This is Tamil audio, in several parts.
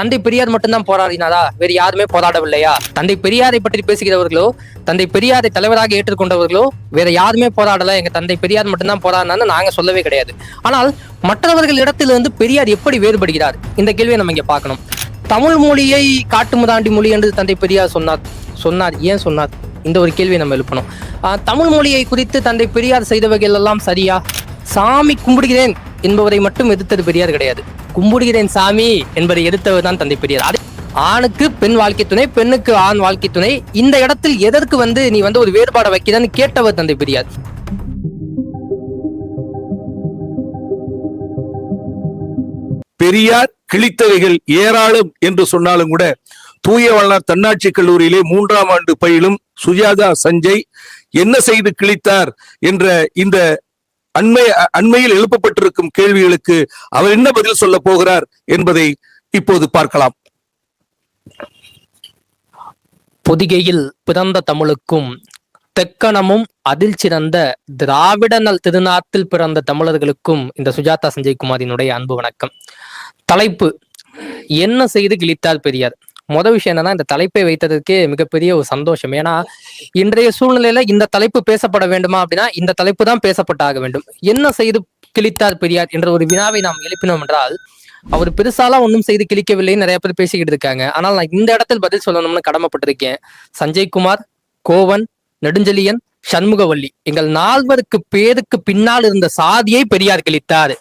தந்தை பெரியார் மட்டும்தான் போராடினாரா? வேறு யாருமே போராடவில்லையா? தந்தை பெரியாரை பற்றி பேசுகிறவர்களோ தந்தை பெரியாரை தலைவராக ஏற்றுக்கொண்டவர்களோ வேற யாருமே போராடல. எங்க தந்தை பெரியார் மட்டும்தான் போராடினான்னு நாங்க சொல்லவே கிடையாது. ஆனால் மற்றவர்கள் இடத்திலிருந்து பெரியார் எப்படி வேறுபடுகிறார்? இந்த கேள்வியை நம்ம இங்க பார்க்கணும். தமிழ் மொழியை காட்டுமுதாண்டி மொழி என்று தந்தை பெரியார் சொன்னார். சொன்னார். ஏன் சொன்னார்? இந்த ஒரு கேள்வியை நம்ம எழுப்பணும். தமிழ் மொழியை குறித்து தந்தை பெரியார் செய்தவைகள் எல்லாம் சரியா? சாமி கும்பிடுகிறேன் என்பவரை மட்டும் எதிர்த்தது பெரியார் கிடையாது. கும்பிடுகிறேன் சாமி என்பதை எதிர்த்தவர் தான் தந்தை பெரியார். அது ஆணுக்கு பெண் வாழ்க்கை துணை பெண்ணுக்கு ஆண் வாழ்க்கை துணை. இந்த இடத்தில் எதற்கு வந்து நீ வந்து ஒரு வேறுபாடை வைக்கிறான்னு கேட்டவர் தந்தை பெரியார். பெரியார் கிழித்தவைகள் ஏராளம் என்று சொன்னாலும் கூட தூய வளர் தன்னாட்சி கல்லூரியிலே மூன்றாம் ஆண்டு பயிலும் சுஜாதா சஞ்சய் என்ன செய்து கிழித்தார் என்ற இந்த அண்மை அண்மையில் எழுப்பப்பட்டிருக்கும் கேள்விகளுக்கு அவர் என்ன பதில் சொல்ல போகிறார் என்பதை இப்போது பார்க்கலாம். பொதிகையில் பிறந்த தமிழுக்கும் தெக்கணமும் அதில் சிறந்த திராவிட நல் திருநாட்டில் பிறந்த தமிழர்களுக்கும் இந்த சுஜாதா சஞ்சய்குமாரினுடைய அன்பு வணக்கம். தலைப்பு என்ன செய்து கிழித்தார் பெரியார்? முத விஷயம் என்னன்னா இந்த தலைப்பை வைத்ததற்கே மிகப்பெரிய ஒரு சந்தோஷம். ஏன்னா இன்றைய சூழ்நிலையில இந்த தலைப்பு பேசப்பட வேண்டுமா அப்படின்னா இந்த தலைப்பு தான் பேசப்பட்டாக வேண்டும். என்ன செய்து கிழித்தார் பெரியார் என்ற ஒரு வினாவை நாம் எழுப்பினோம் என்றால் அவர் பெருசாலாம் ஒன்றும் செய்து கிழிக்கவில்லைன்னு நிறைய பேர் பேசிக்கிட்டு இருக்காங்க. ஆனால் நான் இந்த இடத்தில் பதில் சொல்லணும்னு கடமைப்பட்டிருக்கேன். சஞ்சய்குமார் கோவன் நெடுஞ்செழியன் சண்முகவல்லி எங்கள் நால்வருக்கு பேருக்கு பின்னால் இருந்த சாதியை பெரியார் கிழித்தார்.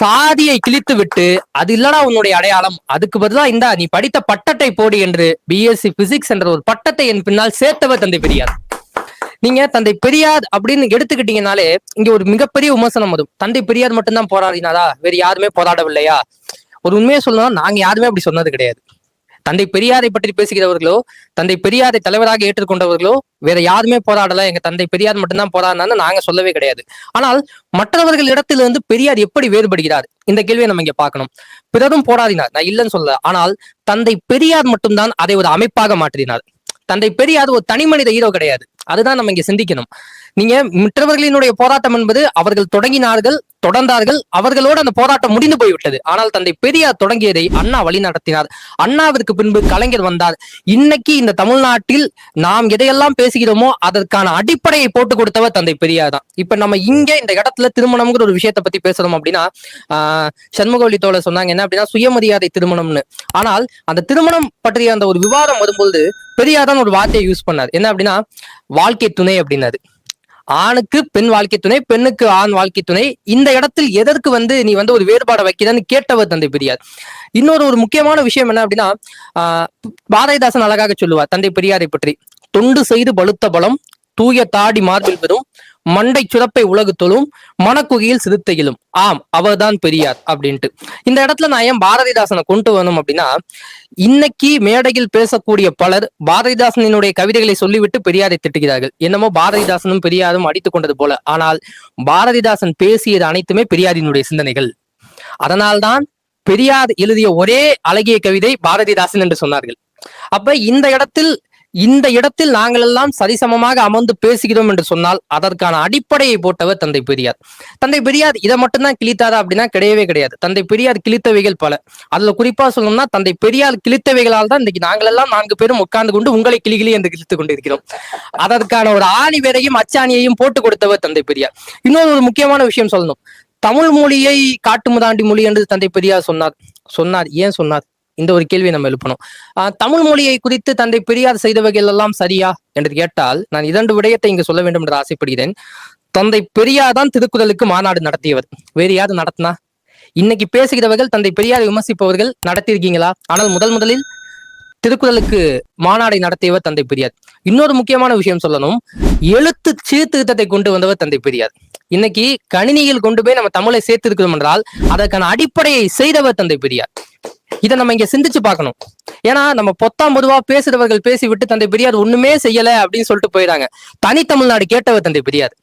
சாதியை கிழித்து விட்டு அது இல்லடா உன்னுடைய அடையாளம் அதுக்கு பதிலா இந்தா நீ படித்த பட்டத்தை போடு என்று பிஎஸ்சி பிசிக்ஸ் என்ற ஒரு பட்டத்தை என் பின்னால் சேர்த்தவர் தந்தை பெரியார். நீங்க தந்தை பெரியார் அப்படின்னு எடுத்துக்கிட்டீங்கனாலே இங்க ஒரு மிகப்பெரிய விமர்சனம் வரும். தந்தை பெரியார் மட்டும்தான் போராடினாரா? வேற யாருமே போராடவில்லையா? ஒரு உண்மையை சொல்லணும்னா நாங்க யாருமே அப்படி சொன்னது கிடையாது. தந்தை பெரியாரை பற்றி பேசுகிறவர்களோ தந்தை பெரியாரை தலைவராக ஏற்றுக்கொண்டவர்களோ வேற யாருமே போராடல. எங்க தந்தை பெரியார் மட்டும்தான் போராடினான்னு நாங்க சொல்லவே கிடையாது. ஆனால் மற்றவர்கள் இடத்திலிருந்து பெரியார் எப்படி வேறுபடுகிறார்? இந்த கேள்வியை நம்ம இங்க பார்க்கணும். பிறரும் போராடினார். நான் இல்லைன்னு சொல்ல ஆனால் தந்தை பெரியார் மட்டும்தான் அதை ஒரு அமைப்பாக மாற்றினார். தந்தை பெரியார் ஒரு தனி மனித ஹீரோ கிடையாது. அதுதான் நம்ம இங்க சிந்திக்கணும். நீங்க மற்றவர்களினுடைய போராட்டம் என்பது அவர்கள் தொடங்கினார்கள் தொடர்ந்தார்கள். அவர்களோடு அந்த போராட்டம் முடிந்து போய்விட்டது. ஆனால் தந்தை பெரியார் தொடங்கியதை அண்ணா வழி நடத்தினார் அண்ணாவிற்கு பின்பு கலைஞர் வந்தார். இன்னைக்கு இந்த தமிழ்நாட்டில் நாம் எதையெல்லாம் பேசுகிறோமோ அதற்கான அடிப்படையை போட்டு கொடுத்தவர் தந்தை பெரியார் தான். இப்ப நம்ம இங்கே இந்த இடத்துல திருமணம்ங்கிற ஒரு விஷயத்தை பத்தி பேசுறோம் அப்படின்னா ஆஹ் சண்முகவல்லி தோழர் சொன்னாங்க என்ன அப்படின்னா சுயமரியாதை திருமணம்னு. ஆனால் அந்த திருமணம் பற்றிய அந்த ஒரு விவாதம் வரும்பொழுது பெரியார் தான் ஒரு வார்த்தையை யூஸ் பண்ணார். என்ன அப்படின்னா வாழ்க்கை துணை அப்படின்னாரு. ஆணுக்கு பெண் வாழ்க்கை துணை பெண்ணுக்கு ஆண் வாழ்க்கை துணை. இந்த இடத்தில் எதற்கு வந்து நீ வந்து ஒரு வேறுபாடை வைக்கிறன்னு கேட்டவர் தந்தை பெரியார். இன்னொரு ஒரு முக்கியமான விஷயம் என்ன அப்படின்னா ஆஹ் பாரதிதாசன் அழகாக சொல்லுவார் தந்தை பெரியாரை பற்றி தொண்டு செய்து பழுத்த பலம் தூய தாடி மார்பில் பெறும் மண்டை சுரப்பை உலகு தொழும் மனக்குகையில் சிறுத்தையிலும். ஆம் அவர்தான் பெரியார் அப்படின்ட்டு. இந்த இடத்துல நான் ஏன் பாரதிதாசனை கொண்டு வரணும் அப்படின்னா இன்னைக்கு மேடையில் பேசக்கூடிய பலர் பாரதிதாசனினுடைய கவிதைகளை சொல்லிவிட்டு பெரியாரை திட்டுகிறார்கள். என்னமோ பாரதிதாசனும் பெரியாரும் அடித்துக் கொண்டது போல. ஆனால் பாரதிதாசன் பேசியது அனைத்துமே பெரியாரினுடைய சிந்தனைகள். அதனால்தான் பெரியார் எழுதிய ஒரே அழகிய கவிதை பாரதிதாசன் என்று சொன்னார்கள். அப்ப இந்த இடத்தில் இந்த இடத்தில் நாங்கள் எல்லாம் சரிசமமாக அமர்ந்து பேசுகிறோம் என்று சொன்னால் அதற்கான அடிப்படையை போட்டவர் தந்தை பெரியார். தந்தை பெரியார் இதை மட்டும்தான் கிழித்தாரா அப்படின்னா கிடையவே கிடையாது. தந்தை பெரியார் கிழித்தவைகள் பல. அதுல குறிப்பா சொல்லணும்னா தந்தை பெரியார் கிழித்தவைகளால் தான் இன்னைக்கு நாங்கள் எல்லாம் நான்கு பேரும் உட்கார்ந்து கொண்டு உங்களை கிளிகிளி என்று கிழித்துக் கொண்டிருக்கிறோம். அதற்கான ஒரு ஆணி வேரையும் அச்சாணியையும் போட்டு கொடுத்தவர் தந்தை பெரியார். இன்னொரு ஒரு முக்கியமான விஷயம் சொல்லணும். தமிழ் மொழியை காட்டுமுதாண்டி மொழி என்று தந்தை பெரியார் சொன்னார். சொன்னார். ஏன் சொன்னார்? இந்த ஒரு கேள்வியை நம்ம எழுப்பணும். ஆஹ் தமிழ் மொழியை குறித்து தந்தை பெரியார் செய்தவைகள் எல்லாம் சரியா என்று கேட்டால் நான் இரண்டு விடயத்தை இங்கு சொல்ல வேண்டும் என்று ஆசைப்படுகிறேன். தந்தை பெரியார் தான் திருக்குறளுக்கு மாநாடு நடத்தியவர். வேறு யாரு நடத்தினா? இன்னைக்கு பேசுகிறவர்கள் தந்தை பெரியார் விமர்சிப்பவர்கள் நடத்தியிருக்கீங்களா? ஆனால் முதல் முதலில் திருக்குறளுக்கு மாநாடை நடத்தியவர் தந்தை பெரியார் இன்னொரு முக்கியமான விஷயம் சொல்லணும். எழுத்து சீர்திருத்தத்தை கொண்டு வந்தவர் தந்தை பெரியார் இன்னைக்கு கணினியில் கொண்டு போய் நம்ம தமிழை சேர்த்திருக்கிறோம் என்றால் அதற்கான அடிப்படையை செய்தவர் தந்தை பெரியார் இதை நம்ம இங்க சிந்திச்சு பார்க்கணும். ஏன்னா நம்ம பொத்தாம் பொதுவா பேசுறவர்கள் பேசி விட்டு தந்தை பெரியார் ஒண்ணுமே செய்யல அப்படின்னு சொல்லிட்டு போயிடாங்க தனி தமிழ்நாடு கேட்டவர் தந்தை பெரியார்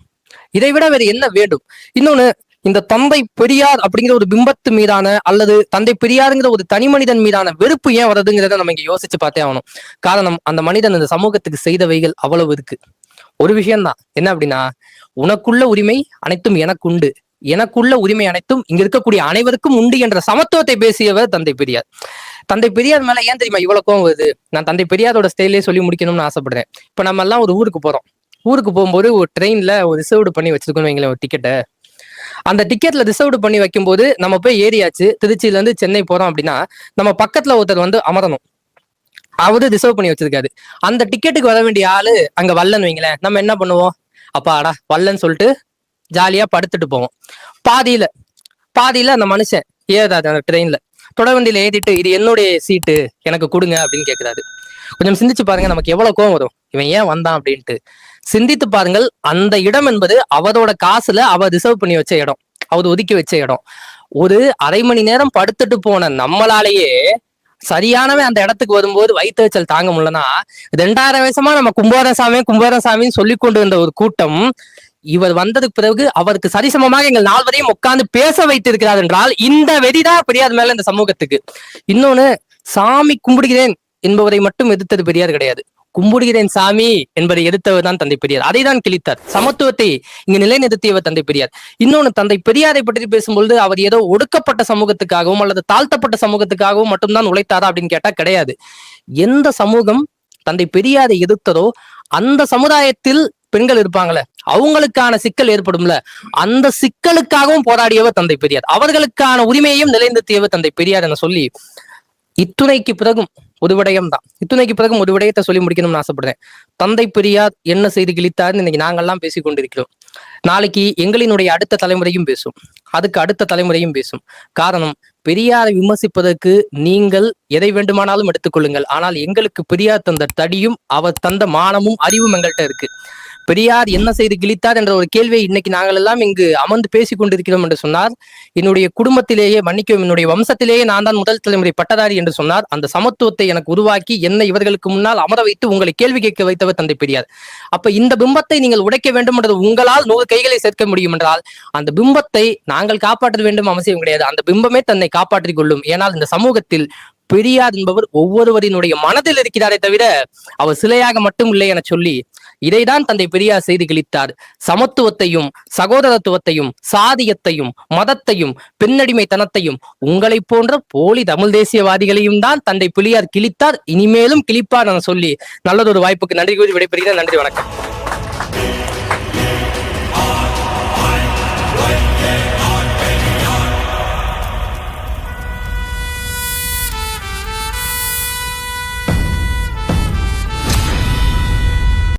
இதை விட வேற என்ன வேண்டும்? இன்னொன்னு இந்த தந்தை பெரியார் அப்படிங்கிற ஒரு பிம்பத்து மீதான அல்லது தந்தை பெரியாருங்கிற ஒரு தனி மனிதன் மீதான வெறுப்பு ஏன் வருதுங்கிறத நம்ம இங்க யோசிச்சு பார்த்தே ஆகணும். காரணம் அந்த மனிதன் இந்த சமூகத்துக்கு செய்தவைகள் அவ்வளவு இருக்கு. ஒரு விஷயம்தான். என்ன அப்படின்னா உனக்குள்ள உரிமை அனைத்தும் எனக்கு உண்டு. எனக்குள்ள உரிமை அனைத்தும் இங்க இருக்கக்கூடிய அனைவருக்கும் உண்டு என்ற சமத்துவத்தை பேசியவர் தந்தை பெரியார். தந்தை பெரியார் மேல ஏன் தெரியுமா இவ்வளவு கோவம் வருது? நான் தந்தை பெரியாரோட ஸ்டைலே சொல்லி முடிக்கணும்னு ஆசைப்படுறேன். இப்ப நம்ம எல்லாம் ஒரு ஊருக்கு போறோம். ஊருக்கு போகும்போது ஒரு ட்ரெயின்ல ஒரு ரிசர்வ்டு பண்ணி வச்சிருக்கணும் வைங்களேன் ஒரு டிக்கெட்டை அந்த டிக்கெட்ல ரிசர்வ்டு பண்ணி வைக்கும்போது நம்ம போய் ஏறியாச்சு திருச்சியில இருந்து சென்னை போறோம் அப்படின்னா நம்ம பக்கத்துல ஒருத்தர் வந்து அமரணும். அவரு ரிசர்வ் பண்ணி வச்சிருக்காரு. அந்த டிக்கெட்டுக்கு வர வேண்டிய ஆளு அங்க வரலன்னு வைங்களேன். நம்ம என்ன பண்ணுவோம்? அப்பாடா வரலன்னு சொல்லிட்டு ஜாலியா படுத்துட்டு போவோம். பாதியில பாதியில அந்த மனுஷன் ஏறாது அந்த ட்ரெயின்ல தொடர்வண்டியில ஏறிட்டு இது என்னுடைய சீட்டு எனக்கு கொடுங்க அப்படின்னு கேக்குறாரு. கொஞ்சம் சிந்திச்சு பாருங்க நமக்கு எவ்வளவு கோவம் வரும். இவன் ஏன் வந்தான் அப்படின்ட்டு. சிந்தித்து பாருங்கள் அந்த இடம் என்பது அவரோட காசுல அவர் ரிசர்வ் பண்ணி வச்ச இடம். அவர் ஒதுக்கி வச்ச இடம். ஒரு அரை மணி நேரம் படுத்துட்டு போன நம்மளாலேயே சரியானவன் அந்த இடத்துக்கு வரும்போது வயிற்றுச்சல் தாங்க முடியலன்னா ரெண்டாயிரம் வருஷமா நம்ம கும்பேரன் சாமி சொல்லி கொண்டு வந்த ஒரு கூட்டம் இவர் வந்ததுக்கு பிறகு அவருக்கு சரிசமமாக எங்கள் நால்வரையும் உட்கார்ந்து பேச வைத்திருக்கிறார் என்றால் இந்த வெறிதான் பெரியார் மேல இந்த சமூகத்துக்கு. இன்னொன்னு சாமி கும்பிடுகிறேன் என்பவரை மட்டும் எதிர்த்தது பெரியார் கிடையாது. கும்பிடுகிறேன் சாமி என்பதை எதிர்த்தவர் தான் தந்தை பெரியார். அதை தான் கிழித்தார். சமத்துவத்தை இங்கு நிலைநிறுத்தியவர் தந்தை பெரியார். இன்னொன்னு தந்தை பெரியாரை பற்றி பேசும்பொழுது அவர் ஏதோ ஒடுக்கப்பட்ட சமூகத்துக்காகவும் அல்லது தாழ்த்தப்பட்ட சமூகத்துக்காகவும் மட்டும்தான் உழைத்தாரா அப்படின்னு கேட்டா கிடையாது. எந்த சமூகம் தந்தை பெரியாரை எதிர்த்ததோ அந்த சமுதாயத்தில் பெண்கள் இருப்பாங்களே அவங்களுக்கான சிக்கல் ஏற்படும்ல. அந்த சிக்கலுக்காகவும் போராடியவர் தந்தை பெரியார். அவர்களுக்கான உரிமையையும் நிலைநிறுத்தியவர் தந்தை பெரியார் என சொல்லி இத்துணைக்கு பிறகும் ஒரு விடயம் தான் இத்துணைக்கு பிறகும் ஒரு விடயத்தை சொல்லி முடிக்கணும்னு ஆசைப்படுறேன். தந்தை பெரியார் என்ன செய்து கிழித்தார்னு இன்னைக்கு நாங்கெல்லாம் பேசி கொண்டிருக்கிறோம். நாளைக்கு எங்களினுடைய அடுத்த தலைமுறையும் பேசும். அதுக்கு அடுத்த தலைமுறையும் பேசும். காரணம் பெரியாரை விமர்சிப்பதற்கு நீங்கள் எதை வேண்டுமானாலும் எடுத்துக்கொள்ளுங்கள் ஆனால் எங்களுக்கு பெரியார் தந்த தடியும் அவர் தந்த மானமும் அறிவும் எங்கள்கிட்ட இருக்கு. பெரியார் என்ன செய்து கிழித்தார் என்ற ஒரு கேள்வியை இன்னைக்கு நாங்கள் எல்லாம் இங்கு அமர்ந்து பேசிக் கொண்டிருக்கிறோம் என்று சொன்னார். என்னுடைய குடும்பத்திலேயே மன்னிக்கும் என்னுடைய வம்சத்திலேயே நான் தான் முதல் தலைமுறை பட்டதாரி என்று சொன்னார். அந்த சமத்துவத்தை எனக்கு உருவாக்கி என்னை இவர்களுக்கு முன்னால் அமர வைத்து உங்களை கேள்வி கேட்க வைத்தவர் தந்தை பெரியார். அப்ப இந்த பிம்பத்தை நீங்கள் உடைக்க வேண்டும் என்றது உங்களால் நூறு கைகளை சேர்க்க முடியும் என்றால் அந்த பிம்பத்தை நாங்கள் காப்பாற்ற வேண்டும் அவசியம் கிடையாது. அந்த பிம்பமே தன்னை காப்பாற்றிக் கொள்ளும். ஏனால் இந்த சமூகத்தில் பெரியார் என்பவர் ஒவ்வொருவரினுடைய மனதில் இருக்கிறாரே தவிர அவர் சிலையாக மட்டும் இல்லை என சொல்லி இதைதான் தந்தை பெரியார் செய்து கிழித்தார். சமத்துவத்தையும் சகோதரத்துவத்தையும் சாதியத்தையும் மதத்தையும் பெண்ணடிமைத்தனத்தையும் உங்களைப் போன்ற போலி தமிழ் தேசியவாதிகளையும் தான் தந்தை பெரியார் கிழித்தார். இனிமேலும் கிழிப்பார் என சொல்லி நல்லதொரு வாய்ப்புக்கு நன்றி கூறி விடைபெறுகிறேன். நன்றி வணக்கம்.